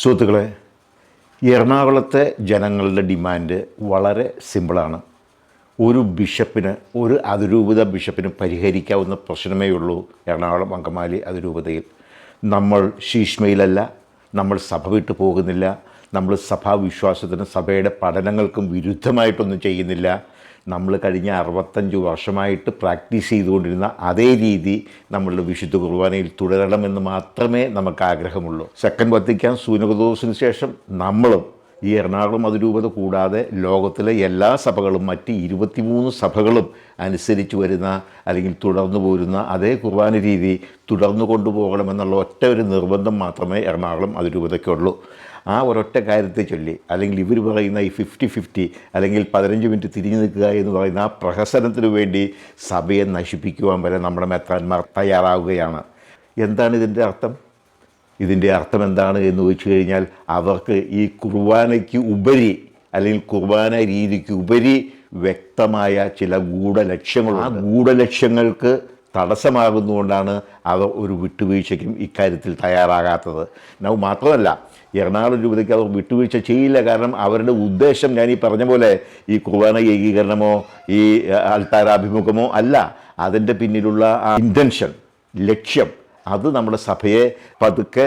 സുഹൃത്തുക്കളെ എറണാകുളത്തെ ജനങ്ങളുടെ ഡിമാൻഡ് വളരെ സിമ്പിളാണ്. ഒരു ബിഷപ്പിന് ഒരു അതിരൂപത ബിഷപ്പിന് പരിഹരിക്കാവുന്ന പ്രശ്നമേ ഉള്ളൂ എറണാകുളം അങ്കമാലി അതിരൂപതയിൽ. നമ്മൾ ശീഷ്മയിലല്ല നമ്മൾ സഭ വിട്ടു പോകുന്നില്ല നമ്മൾ സഭാവിശ്വാസത്തിന് സഭയുടെ പഠനങ്ങൾക്കും വിരുദ്ധമായിട്ടൊന്നും ചെയ്യുന്നില്ല. നമ്മൾ കഴിഞ്ഞ അറുപത്തഞ്ച് വർഷമായിട്ട് പ്രാക്ടീസ് ചെയ്തുകൊണ്ടിരുന്ന അതേ രീതി നമ്മളുടെ വിശുദ്ധ കുർബാനയിൽ തുടരണമെന്ന് മാത്രമേ നമുക്ക് ആഗ്രഹമുള്ളൂ. സെക്കൻഡ് വത്തിക്കാൻ സൂനകദോസിന് ശേഷം നമ്മളും ഈ എറണാകുളം അതിരൂപത കൂടാതെ ലോകത്തിലെ എല്ലാ സഭകളും മറ്റ് ഇരുപത്തിമൂന്ന് സഭകളും അനുസരിച്ച് വരുന്ന അല്ലെങ്കിൽ തുടർന്നു പോരുന്ന അതേ കുർബാന രീതി തുടർന്നു കൊണ്ടുപോകണമെന്നുള്ള ഒറ്റ ഒരു നിർബന്ധം മാത്രമേ എറണാകുളം അതിരൂപതയ്ക്കുള്ളൂ ആ ഒരൊറ്റ കാര്യത്തെ ചൊല്ലി അല്ലെങ്കിൽ ഇവർ പറയുന്ന ഈ ഫിഫ്റ്റി ഫിഫ്റ്റി അല്ലെങ്കിൽ പതിനഞ്ച് മിനിറ്റ് തിരിഞ്ഞു നിൽക്കുക എന്ന് പറയുന്ന ആ പ്രഹസനത്തിന് വേണ്ടി സഭയെ നശിപ്പിക്കുവാൻ വരെ നമ്മുടെ മെത്രാന്മാർ തയ്യാറാവുകയാണ്. എന്താണ് ഇതിന്റെ അർത്ഥം? ഇതിന്റെ അർത്ഥം എന്താണ് എന്ന് ചോദിച്ചു കഴിഞ്ഞാൽ അവർക്ക് ഈ കുർബാനയ്ക്ക് ഉപരി അല്ലെങ്കിൽ കുർബാന രീതിക്ക് ഉപരി വ്യക്തമായ ചില ഗൂഢലക്ഷ്യങ്ങൾ ആ ഗൂഢലക്ഷ്യങ്ങൾക്ക് തടസ്സമാകുന്നുകൊണ്ടാണ് അവർ ഒരു വിട്ടുവീഴ്ചയ്ക്കും ഇക്കാര്യത്തിൽ തയ്യാറാകാത്തത്. നൗ മാത്രമല്ല എറണാകുളം രൂപതയ്ക്ക് അവർ വിട്ടുവീഴ്ച ചെയ്യില്ല. കാരണം അവരുടെ ഉദ്ദേശം ഞാൻ ഈ പറഞ്ഞ പോലെ ഈ കുർബാന ഏകീകരണമോ ഈ അൽത്താരാഭിമുഖമോ അല്ല. അതിന്റെ പിന്നിലുള്ള ആ ഇന്റൻഷൻ ലക്ഷ്യം അത് നമ്മുടെ സഭയെ പതുക്കെ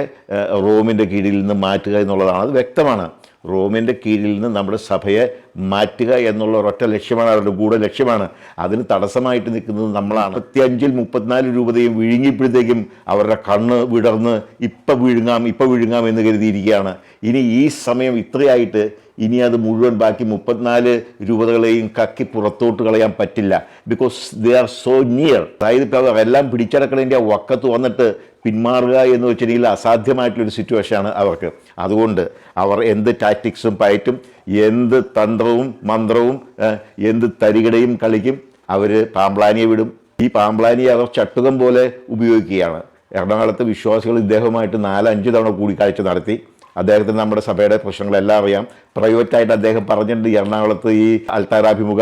റോമിന്റെ കീഴിൽ നിന്ന് മാറ്റുക എന്നുള്ളതാണ്. അത് വ്യക്തമാണ്. റോമിന്റെ കീഴിൽ നിന്ന് നമ്മുടെ സഭയെ മാറ്റുക എന്നുള്ള ഒരൊറ്റ ലക്ഷ്യമാണ് അവരുടെ കൂടെ ലക്ഷ്യമാണ്. അതിന് തടസ്സമായിട്ട് നിൽക്കുന്നത് നമ്മളാണ്. മുപ്പത്തിയഞ്ചിൽ മുപ്പത്തിനാല് രൂപതയും വിഴുങ്ങിയപ്പോഴത്തേക്കും അവരുടെ കണ്ണ് വിടർന്ന് ഇപ്പം വിഴുങ്ങാം ഇപ്പം വിഴുങ്ങാം എന്ന് കരുതിയിരിക്കുകയാണ്. ഇനി ഈ സമയം ഇത്രയായിട്ട് ഇനി അത് മുഴുവൻ ബാക്കി മുപ്പത്തിനാല് രൂപതകളെയും കക്കി പുറത്തോട്ട് കളയാൻ പറ്റില്ല. Because they are so near അതായത് ഇപ്പോൾ അവരെല്ലാം പിടിച്ചടക്കണതിന്റെ വക്കത്ത് വന്നിട്ട് പിന്മാറുക എന്ന് വെച്ചിട്ടുണ്ടെങ്കിൽ അസാധ്യമായിട്ടുള്ളൊരു സിറ്റുവേഷനാണ് അവർക്ക്. അതുകൊണ്ട് അവർ എന്ത് ടാക്ടിക്സും പയറ്റും എന്ത് തന്ത്രവും മന്ത്രവും എന്ത് തരികിടയും കളിക്കും അവർ പാമ്പ്ലാനിയെ വിടും. ഈ പാമ്പ്ലാനിയെ അവർ ചട്ടുകം പോലെ ഉപയോഗിക്കുകയാണ്. എറണാകുളത്ത് വിശ്വാസികൾ ഇദ്ദേഹവുമായിട്ട് നാലഞ്ച് തവണ കൂടിക്കാഴ്ച നടത്തി. അദ്ദേഹത്തിന് നമ്മുടെ സഭയുടെ പ്രശ്നങ്ങളെല്ലാം അറിയാം. പ്രൈവറ്റായിട്ട് അദ്ദേഹം പറഞ്ഞിട്ടുണ്ട് എറണാകുളത്ത് ഈ അൽത്താരാഭിമുഖ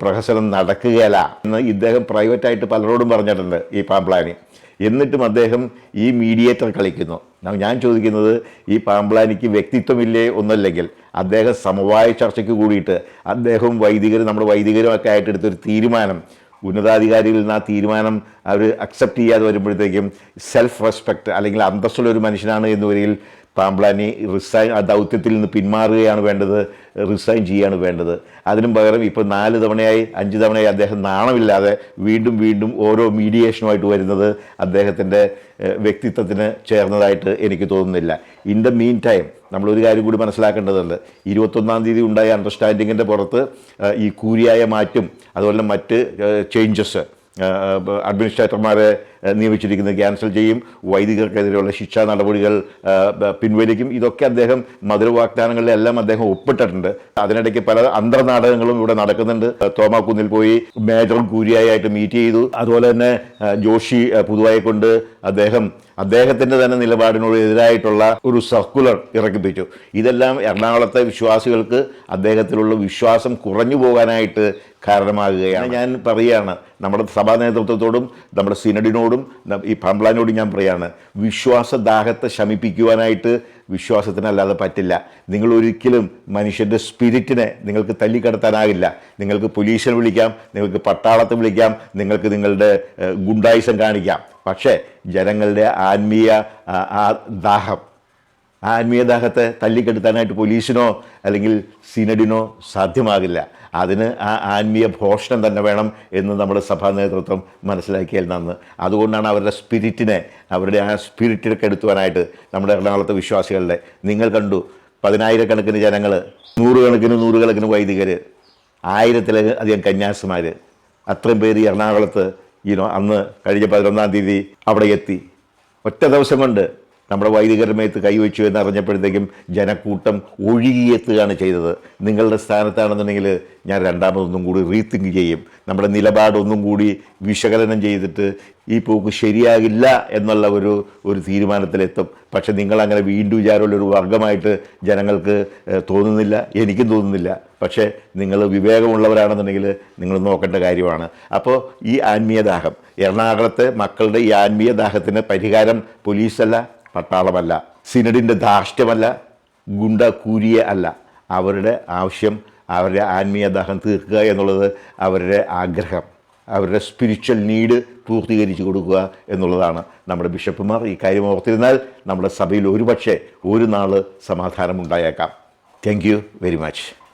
പ്രഹസനം നടക്കുകയല്ല എന്ന് ഇദ്ദേഹം പ്രൈവറ്റായിട്ട് പലരോടും പറഞ്ഞിട്ടുണ്ട് ഈ പാമ്പ്ലാനി. എന്നിട്ടും അദ്ദേഹം ഈ മീഡിയേറ്റർ കളിക്കുന്നു. ഞാൻ ചോദിക്കുന്നത് ഈ പാമ്പ്ലാനിക്ക് വ്യക്തിത്വമില്ലേ ഒന്നല്ലെങ്കിൽ? അദ്ദേഹം സമവായ ചർച്ചയ്ക്ക് കൂടിയിട്ട് അദ്ദേഹം വൈദികരും നമ്മുടെ വൈദികരും ഒക്കെ ആയിട്ട് എടുത്തൊരു തീരുമാനം. ഉന്നതാധികാരികളിൽ നിന്ന് ആ തീരുമാനം അവർ അക്സെപ്റ്റ് ചെയ്യാതെ വരുമ്പോഴത്തേക്കും സെൽഫ് റെസ്പെക്റ്റ് അല്ലെങ്കിൽ അന്തസ്സുള്ള ഒരു മനുഷ്യനാണ് എന്ന് പാമ്പ്ലാനി റിസൈൻ ആ ദൗത്യത്തിൽ നിന്ന് പിന്മാറുകയാണ് വേണ്ടത് റിസൈൻ ചെയ്യുകയാണ് വേണ്ടത്. അതിനും പകരം ഇപ്പോൾ നാല് തവണയായി അഞ്ച് തവണയായി അദ്ദേഹം നാണമില്ലാതെ വീണ്ടും വീണ്ടും ഓരോ മീഡിയേഷനുമായിട്ട് വരുന്നത് അദ്ദേഹത്തിന്റെ വ്യക്തിത്വത്തിന് ചേർന്നതായിട്ട് എനിക്ക് തോന്നുന്നില്ല. ഇൻ ദ മീൻ ടൈം നമ്മളൊരു കാര്യം കൂടി മനസ്സിലാക്കേണ്ടതുണ്ട്. ഇരുപത്തൊന്നാം തീയതി ഉണ്ടായ അണ്ടർസ്റ്റാൻഡിങ്ങിന്റെ പുറത്ത് ഈ കൂരിയായ മാറ്റും അതുപോലെ മറ്റ് ചേഞ്ചസ് അഡ്മിനിസ്ട്രേറ്റർമാരെ നിയമിച്ചിരിക്കുന്നത് ക്യാൻസൽ ചെയ്യും. വൈദികർക്കെതിരെയുള്ള ശിക്ഷാ നടപടികൾ പിൻവലിക്കും. ഇതൊക്കെ അദ്ദേഹം മധുര വാഗ്ദാനങ്ങളിലെല്ലാം അദ്ദേഹം ഒപ്പിട്ടിട്ടുണ്ട്. അതിനിടയ്ക്ക് പല അന്തർനാടകങ്ങളും ഇവിടെ നടക്കുന്നുണ്ട്. തോമാക്കുന്നിൽ പോയി മേജർ കൂരിയായിട്ട് മീറ്റ് ചെയ്തു. അതുപോലെ തന്നെ ജോഷി പുതുവായി കൊണ്ട് അദ്ദേഹം അദ്ദേഹത്തിന്റെ തന്നെ നിലപാടിനോട് എതിരായിട്ടുള്ള ഒരു സർക്കുലർ ഇറക്കിപ്പിച്ചു. ഇതെല്ലാം എറണാകുളത്തെ വിശ്വാസികൾക്ക് അദ്ദേഹത്തിലുള്ള വിശ്വാസം കുറഞ്ഞു പോകാനായിട്ട് കാരണമാകുകയാണ്. ഞാൻ പറയുകയാണ് നമ്മുടെ സഭാ നേതൃത്വത്തോടും നമ്മുടെ സിനഡിനോടും ന- ഈ പമ്പ്ലാനോടും ഞാൻ പറയാണ് വിശ്വാസദാഹത്തെ ശമിപ്പിക്കുവാനായിട്ട് വിശ്വാസത്തിനല്ലാതെ പറ്റില്ല. നിങ്ങൾ ഒരിക്കലും മനുഷ്യന്റെ സ്പിരിറ്റിനെ നിങ്ങൾക്ക് തല്ലിക്കടത്താനാകില്ല. നിങ്ങൾക്ക് പോലീസിനെ വിളിക്കാം നിങ്ങൾക്ക് പട്ടാളത്തെ വിളിക്കാം നിങ്ങൾക്ക് നിങ്ങളുടെ ഗുണ്ടായുസം കാണിക്കാം. പക്ഷേ ജനങ്ങളുടെ ആത്മീയ ദാഹം ആത്മീയദാഹത്തെ തല്ലിക്കെടുത്താനായിട്ട് പോലീസിനോ അല്ലെങ്കിൽ സിനഡിനോ സാധ്യമാകില്ല. അതിന് ആ ആത്മീയ ഭോഷണം തന്നെ വേണം എന്ന് നമ്മുടെ സഭാ നേതൃത്വം മനസ്സിലാക്കിയാൽ നന്ന്. അതുകൊണ്ടാണ് അവരുടെ സ്പിരിറ്റിനെ അവരുടെ ആ സ്പിരിറ്റിനെ കെടുത്തുവാനായിട്ട് നമ്മുടെ എറണാകുളത്തെ വിശ്വാസികളുടെ നിങ്ങൾ കണ്ടു പതിനായിരക്കണക്കിന് ജനങ്ങൾ നൂറുകണക്കിന് നൂറുകണക്കിന് വൈദികർ ആയിരത്തിലധികം കന്യാസിമാർ അത്രയും പേര് എറണാകുളത്ത് ഈനോ അന്ന് കഴിഞ്ഞ പതിനൊന്നാം തീയതി അവിടെ എത്തി. ഒറ്റ ദിവസം കൊണ്ട് നമ്മുടെ വൈദികർമേത്ത് മേത്ത് കൈവച്ചു എന്നറിഞ്ഞപ്പോഴത്തേക്കും ജനക്കൂട്ടം ഒഴുകിയെത്തുകയാണ് ചെയ്തത്. നിങ്ങളുടെ സ്ഥാനത്താണെന്നുണ്ടെങ്കിൽ ഞാൻ രണ്ടാമതൊന്നും കൂടി റീതിങ്ക് ചെയ്യും. നമ്മുടെ നിലപാടൊന്നും കൂടി വിശകലനം ചെയ്തിട്ട് ഈ പോക്ക് ശരിയാകില്ല എന്നുള്ള ഒരു ഒരു തീരുമാനത്തിലെത്തും. പക്ഷെ നിങ്ങളങ്ങനെ വീണ്ടും വിചാരമുള്ള ഒരു വർഗമായിട്ട് ജനങ്ങൾക്ക് തോന്നുന്നില്ല. എനിക്കും തോന്നുന്നില്ല. പക്ഷേ നിങ്ങൾ വിവേകമുള്ളവരാണെന്നുണ്ടെങ്കിൽ നിങ്ങൾ നോക്കേണ്ട കാര്യമാണ്. അപ്പോൾ ഈ ആത്മീയദാഹം എറണാകുളത്തെ മക്കളുടെ ഈ ആത്മീയദാഹത്തിന് പരിഹാരം പോലീസല്ല പട്ടാളമല്ല സിനഡിന്റെ ധാർഷ്ട്യമല്ല ഗുണ്ട കൂരിയെ അല്ല. അവരുടെ ആവശ്യം അവരുടെ ആത്മീയ ദാഹം തീർക്കുക എന്നുള്ളത് അവരുടെ ആഗ്രഹം. അവരുടെ സ്പിരിച്വൽ നീഡ് പൂർത്തീകരിച്ചു കൊടുക്കുക എന്നുള്ളതാണ് നമ്മുടെ ബിഷപ്പുമാർ ഈ കാര്യം ഓർത്തിരുന്നാൽ നമ്മുടെ സഭയിൽ ഒരുപക്ഷെ ഒരു നാൾ സമാധാനമുണ്ടായേക്കാം. Thank you very much